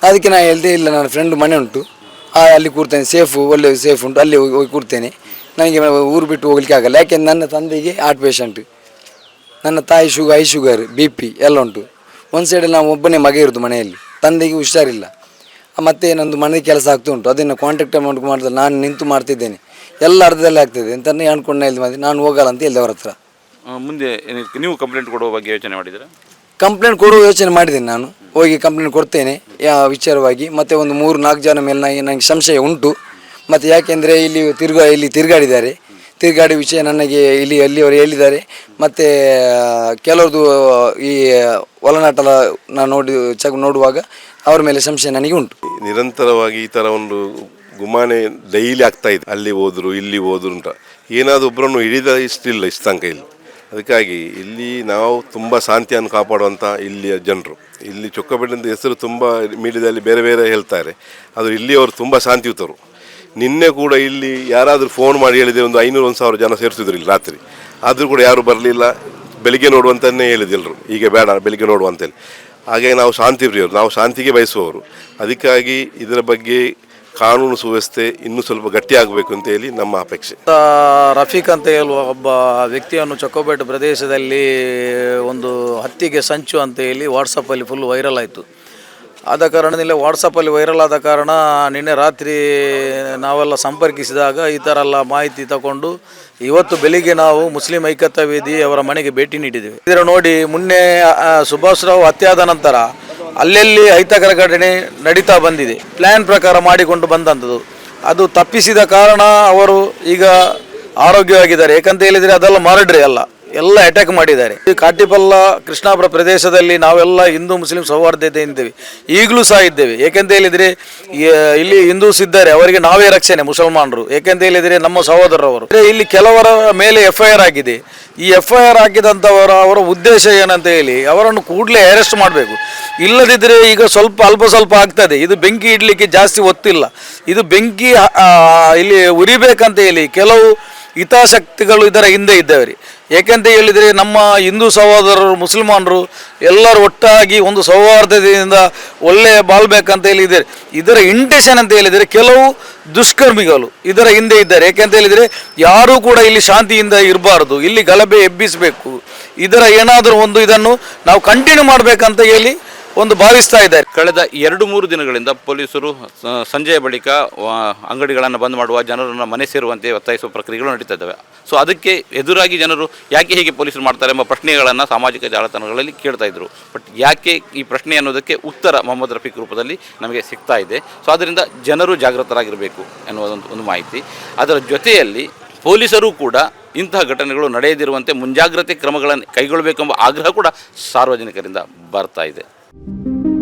ಅದಕ್ಕೆ ನಾನು ಹೇಳಿದೆ, ಇಲ್ಲ, ನನ್ನ ಫ್ರೆಂಡ್ ಮನೆ ಉಂಟು. ಅಲ್ಲಿ ಕೂರ್ತೇನೆ. ಸೇಫು ಒಳ್ಳೆ ಸೇಫ್ ಉಂಟು. ಅಲ್ಲಿ ಹೋಗಿ ಹೋಗಿ ಕೂರ್ತೇನೆ. ನನಗೆ ಊರು ಬಿಟ್ಟು ಹೋಗ್ಲಿಕ್ಕೆ ಆಗಲ್ಲ. ಯಾಕೆಂದ್ರೆ ನನ್ನ ತಂದೆಗೆ ಹಾರ್ಟ್ ಪೇಷಂಟ್ ನನ್ನ ತಾಯಿ sugar I sugar B P ಎಲ್ಲ ಉಂಟು. ಒಂದು ಸೈಡಲ್ಲಿ ನಾವು ಒಬ್ಬನೇ ಮಗ ಇರೋದು ಮನೆಯಲ್ಲಿ. ತಂದೆಗೆ ಹುಷಾರಿಲ್ಲ. ಮತ್ತು ನಂದು ಮನೆ ಕೆಲಸ ಆಗ್ತಾ ಉಂಟು. ಅದನ್ನು ಕಾಂಟ್ಯಾಕ್ಟ್ ಅಮೌಂಟ್ ಮಾಡಿದ್ರೆ ನಾನು ನಿಂತು ಮಾಡ್ತಿದ್ದೇನೆ. ಎಲ್ಲ ಅರ್ಧದಲ್ಲಿ ಆಗ್ತದೆ. ಅಂತಲೇ ಅನ್ಕೊಂಡು ಹೇಳಿದೆ ನಾನು ಹೋಗಲ್ಲ ಅಂತ ಹೇಳಿದೆ ಅವ್ರ ಹತ್ರ. ಮುಂದೆ ನೀವು ಕಂಪ್ಲೇಂಟ್ ಕೊಡುವ ಬಗ್ಗೆ ಯೋಚನೆ ಮಾಡಿದ್ದೀರಾ? ಕಂಪ್ಲೇಂಟ್ ಕೊಡುವ ಯೋಚನೆ ಮಾಡಿದ್ದೇನೆ ನಾನು. ಹೋಗಿ ಕಂಪ್ಲೇಂಟ್ ಕೊಡ್ತೇನೆ. ಯಾ, ವಿಚಾರವಾಗಿ. ಮತ್ತು ಒಂದು ಮೂರು, ನಾಲ್ಕು ಜನ ಮೇಲೆ ನನಗೆ ನನಗೆ ಸಂಶಯ ಉಂಟು. ಮತ್ತು ಯಾಕೆಂದರೆ ಇಲ್ಲಿ ತಿರುಗಾ, ಇಲ್ಲಿ ತಿರುಗಾಡಿದ್ದಾರೆ. ತಿರುಗಾಡಿ ವಿಷಯ ನನಗೆ ಇಲ್ಲಿ, ಅಲ್ಲಿಯವರು ಹೇಳಿದ್ದಾರೆ. ಮತ್ತು, ಕೆಲವ್ರದ್ದು, ಈ, ಒಳನಾಟಲ ನಾನು ನೋಡಿ ಚೆಕ್ ನೋಡುವಾಗ ಅವ್ರ ಮೇಲೆ ಸಂಶಯ ನನಗೆ ಉಂಟು. ನಿರಂತರವಾಗಿ ಈ ಥರ ಒಂದು ಗುಮಾನೆ ಡೈಲಿ ಆಗ್ತಾ ಇದೆ. ಅಲ್ಲಿ ಹೋದ್ರು, ಇಲ್ಲಿ ಹೋದ್ರು ಅಂತ. ಏನಾದರೂ ಒಬ್ಬರನ್ನು ಹಿಡಿದ ಇಷ್ಟಿಲ್ಲ ಇಷ್ಟು ತನಕ ಇಲ್ಲಿ. ಅದಕ್ಕಾಗಿ ಇಲ್ಲಿ ನಾವು ತುಂಬ ಶಾಂತಿಯನ್ನು ಕಾಪಾಡುವಂಥ ಇಲ್ಲಿಯ ಜನರು. ಇಲ್ಲಿ ಚೊಕ್ಕಬೆಟ್ಟಿನ ಹೆಸರು ತುಂಬ ಮೀಡಿಯಾದಲ್ಲಿ ಬೇರೆ ಬೇರೆ ಹೇಳ್ತಾರೆ. ಅದು ಇಲ್ಲಿಯವರು ತುಂಬ ಶಾಂತಿಯುತರು. ನಿನ್ನೆ ಕೂಡ ಇಲ್ಲಿ ಯಾರಾದರೂ ಫೋನ್ ಮಾಡಿ ಹೇಳಿದರೆ ಒಂದು ಐನೂರು, ಒಂದು ಸಾವಿರ ಜನ ಸೇರಿಸಿದ್ರು ಇಲ್ಲಿ ರಾತ್ರಿ. ಆದರೂ ಕೂಡ ಯಾರು ಬರಲಿಲ್ಲ. ಬೆಳಿಗ್ಗೆ ನೋಡುವಂತಲೇ ಹೇಳಿದೆಲ್ಲರು ಹೀಗೆ ಬೇಡ, ಬೆಳಿಗ್ಗೆ ನೋಡುವಂತೇಳಿ ಹಾಗೆ ನಾವು ಶಾಂತಿ ಪ್ರಿಯರು ನಾವು ಶಾಂತಿಗೆ ಬಯಸುವವರು. ಅದಕ್ಕಾಗಿ ಇದರ ಬಗ್ಗೆ ಕಾನೂನು ಸುವ್ಯವಸ್ಥೆ ಇನ್ನೂ ಸ್ವಲ್ಪ ಗಟ್ಟಿಯಾಗಬೇಕು ಅಂತ ಹೇಳಿ ನಮ್ಮ ಅಪೇಕ್ಷೆ. ರಫೀಕ್ ಅಂತ ಹೇಳುವ ಒಬ್ಬ ವ್ಯಕ್ತಿಯನ್ನು ಚೊಕ್ಕೋಬೇಟು ಪ್ರದೇಶದಲ್ಲಿ ಒಂದು ಹತ್ತಿಗೆ ಸಂಚು ಅಂತ ಹೇಳಿ ವಾಟ್ಸಪ್ಪಲ್ಲಿ ಫುಲ್ ವೈರಲ್ ಆಯಿತು. ಆದ ಕಾರಣದಿಂದ ವಾಟ್ಸಪ್ಪಲ್ಲಿ ವೈರಲ್ ಆದ ಕಾರಣ ನಿನ್ನೆ ರಾತ್ರಿ ನಾವೆಲ್ಲ ಸಂಪರ್ಕಿಸಿದಾಗ ಈ ಥರ ಎಲ್ಲ ಮಾಹಿತಿ ತಗೊಂಡು ಇವತ್ತು ಬೆಳಿಗ್ಗೆ ನಾವು ಮುಸ್ಲಿಂ ಐಕ್ಯತಾ ವೇದಿ ಅವರ ಮನೆಗೆ ಭೇಟಿ ನೀಡಿದ್ದೇವೆ. ಇದರ ನೋಡಿ ಮೊನ್ನೆ ಸುಭಾಷ್ ರಾವ್ ಹತ್ಯೆ ನಂತರ ಅಲ್ಲೆಲ್ಲಿ ಅಹಿತಕರ ಘಟನೆ ನಡೀತಾ ಬಂದಿದೆ. ಪ್ಲ್ಯಾನ್ ಪ್ರಕಾರ ಮಾಡಿಕೊಂಡು ಬಂದಂಥದ್ದು. ಅದು ತಪ್ಪಿಸಿದ ಕಾರಣ ಅವರು ಈಗ ಆರೋಗ್ಯವಾಗಿದ್ದಾರೆ. ಯಾಕಂತ ಹೇಳಿದರೆ ಅದೆಲ್ಲ ಮರಡ್ರಿ ಅಲ್ಲ. ಎಲ್ಲ ಅಟ್ಯಾಕ್ ಮಾಡಿದ್ದಾರೆ. ಈ ಕಾಟಿಪಲ್ಲ ಕೃಷ್ಣಾಪುರ ಪ್ರದೇಶದಲ್ಲಿ ನಾವೆಲ್ಲ ಹಿಂದೂ, ಮುಸ್ಲಿಂ ಸೌಹಾರ್ದತೆ ಇದ್ದೇವೆ ಈಗಲೂ ಸಹ ಇದ್ದೇವೆ. ಏಕೆಂತ ಹೇಳಿದರೆ ಇಲ್ಲಿ ಹಿಂದೂಸ್ ಇದ್ದಾರೆ. ಅವರಿಗೆ ನಾವೇ ರಕ್ಷಣೆ, ಮುಸಲ್ಮಾನರು. ಏಕೆಂತ ಹೇಳಿದರೆ ನಮ್ಮ ಸಹೋದರರವರು. ಇಲ್ಲಿ ಕೆಲವರ ಮೇಲೆ ಎಫ್ ಐ ಆರ್ ಆಗಿದೆ. ಈ ಎಫ್ ಐ ಆರ್ ಹಾಕಿದಂಥವರ ಅವರ ಉದ್ದೇಶ ಏನಂತ ಹೇಳಿ, ಅವರನ್ನು ಕೂಡಲೇ ಅರೆಸ್ಟ್ ಮಾಡಬೇಕು. ಇಲ್ಲದಿದ್ದರೆ ಈಗ ಸ್ವಲ್ಪ ಅಲ್ಪ ಸ್ವಲ್ಪ ಆಗ್ತದೆ. ಇದು ಬೆಂಕಿ ಇಡಲಿಕ್ಕೆ ಜಾಸ್ತಿ ಒತ್ತಿಲ್ಲ. ಇದು ಬೆಂಕಿ ಇಲ್ಲಿ ಉರಿಬೇಕಂತ ಹೇಳಿ ಕೆಲವು ಹಿತಾಸಕ್ತಿಗಳು ಇದರ ಹಿಂದೆ ಇದ್ದವೆ ಏಕೆಂತ ಹೇಳಿದರೆ ನಮ್ಮ ಹಿಂದೂ ಸಹೋದರರು, ಮುಸಲ್ಮಾನರು ಎಲ್ಲರೂ ಒಟ್ಟಾಗಿ ಒಂದು ಸೌಹಾರ್ದತೆಯಿಂದ ಒಳ್ಳೆಯ ಬಾಳ್ಬೇಕಂತ ಹೇಳಿದ್ದಾರೆ ಇದರ ಇಂಟೆನ್ಷನ್ ಅಂತ ಹೇಳಿದರೆ ಕೆಲವು ದುಷ್ಕರ್ಮಿಗಳು ಇದರ ಹಿಂದೆ ಇದ್ದಾರೆ. ಏಕೆಂತ ಹೇಳಿದರೆ ಯಾರೂ ಕೂಡ ಇಲ್ಲಿ ಶಾಂತಿಯಿಂದ ಇರಬಾರ್ದು. ಇಲ್ಲಿ ಗಲಭೆ ಎಬ್ಬಿಸಬೇಕು. ಇದರ ಏನಾದರೂ ಒಂದು ಇದನ್ನು ನಾವು ಕಂಟಿನ್ಯೂ ಮಾಡಬೇಕಂತ ಹೇಳಿ ಒಂದು ಭಾವಿಸ್ತಾ ಇದ್ದಾರೆ. ಕಳೆದ ಎರಡು ಮೂರು ದಿನಗಳಿಂದ ಪೊಲೀಸರು ಸಂಜೆಯ ಬಳಿಕ ಅಂಗಡಿಗಳನ್ನು ಬಂದ್ ಮಾಡುವ ಜನರನ್ನು ಮನೆ ಸೇರುವಂತೆ ಒತ್ತಾಯಿಸುವ ಪ್ರಕ್ರಿಯೆಗಳು ನಡೀತಾ ಇದ್ದಾವೆ. ಸೊ ಅದಕ್ಕೆ ಎದುರಾಗಿ ಜನರು ಯಾಕೆ ಹೀಗೆ ಪೊಲೀಸರು ಮಾಡ್ತಾರೆ ಎಂಬ ಪ್ರಶ್ನೆಗಳನ್ನು ಸಾಮಾಜಿಕ ಜಾಲತಾಣಗಳಲ್ಲಿ ಕೇಳ್ತಾ ಇದ್ರು. ಬಟ್ ಯಾಕೆ ಈ ಪ್ರಶ್ನೆ ಅನ್ನೋದಕ್ಕೆ ಉತ್ತರ ಮೊಹಮ್ಮದ್ ರಫೀಕ್ ರೂಪದಲ್ಲಿ ನಮಗೆ ಸಿಗ್ತಾ ಇದೆ. ಸೊ ಅದರಿಂದ ಜನರು ಜಾಗೃತರಾಗಿರಬೇಕು ಎನ್ನುವುದೊಂದು ಒಂದು ಮಾಹಿತಿ. ಅದರ ಜೊತೆಯಲ್ಲಿ ಪೊಲೀಸರು ಕೂಡ ಇಂತಹ ಘಟನೆಗಳು ನಡೆಯದಿರುವಂತೆ ಮುಂಜಾಗ್ರತೆ ಕ್ರಮಗಳನ್ನು ಕೈಗೊಳ್ಳಬೇಕೆಂಬ ಆಗ್ರಹ ಕೂಡ ಸಾರ್ವಜನಿಕರಿಂದ ಬರ್ತಾ ಇದೆ. Thank you.